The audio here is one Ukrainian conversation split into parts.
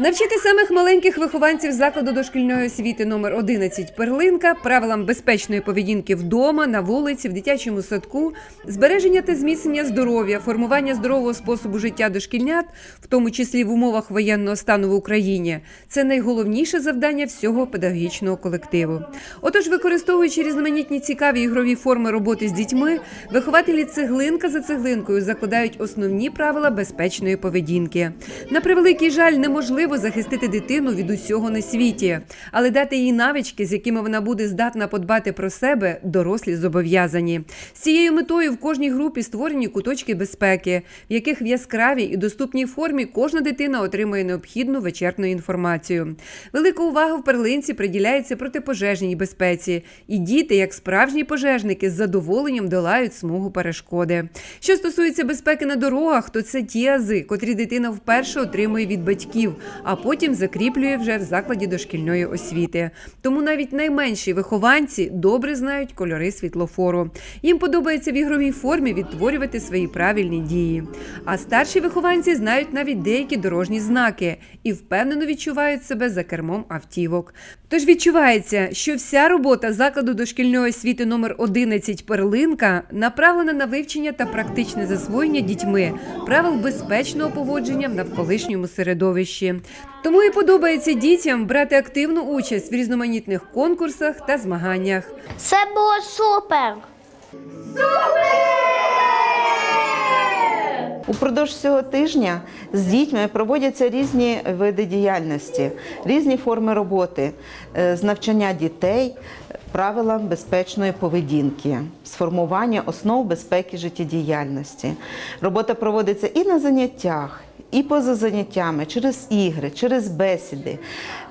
Навчити самих маленьких вихованців закладу дошкільної освіти номер 11 Перлинка правилам безпечної поведінки вдома, на вулиці, в дитячому садку, збереження та зміцнення здоров'я, формування здорового способу життя дошкільнят, в тому числі в умовах воєнного стану в Україні, це найголовніше завдання всього педагогічного колективу. Отож, використовуючи різноманітні цікаві ігрові форми роботи з дітьми, вихователі цеглинка за цеглинкою закладають основні правила безпечної поведінки. На превеликий жаль, неможливо захистити дитину від усього на світі, але дати їй навички, з якими вона буде здатна подбати про себе, дорослі зобов'язані. З цією метою в кожній групі створені куточки безпеки, в яких в яскравій і доступній формі кожна дитина отримує необхідну вичерпну інформацію. Велика увага в перлинці приділяється протипожежній безпеці, і діти, як справжні пожежники, з задоволенням долають смугу перешкоди. Що стосується безпеки на дорогах, то це ті ази, котрі дитина вперше отримує від батьків, а потім закріплює вже в закладі дошкільної освіти. Тому навіть найменші вихованці добре знають кольори світлофору. Їм подобається в ігровій формі відтворювати свої правильні дії. А старші вихованці знають навіть деякі дорожні знаки і впевнено відчувають себе за кермом автівок. Тож відчувається, що вся робота закладу дошкільної освіти номер 11 Перлинка направлена на вивчення та практичне засвоєння дітьми правил безпечного поводження в навколишньому середовищі. Тому і подобається дітям брати активну участь в різноманітних конкурсах та змаганнях. Це було супер! Упродовж цього тижня з дітьми проводяться різні види діяльності, різні форми роботи е, з навчання дітей правилам безпечної поведінки, сформування основ безпеки життєдіяльності. Робота проводиться і на заняттях. І поза заняттями, через ігри, через бесіди,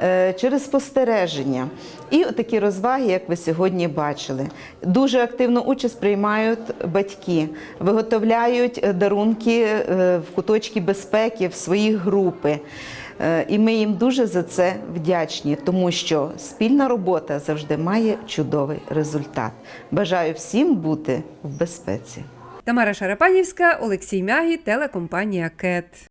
е, через спостереження. І такі розваги, як ви сьогодні бачили. Дуже активну участь приймають батьки, виготовляють дарунки е, в куточки безпеки в свої групи. Е, І ми їм дуже за це вдячні, тому що спільна робота завжди має чудовий результат. Бажаю всім бути в безпеці. Тамара Шарапанівська, Олексій Мягі, телекомпанія КЕТ.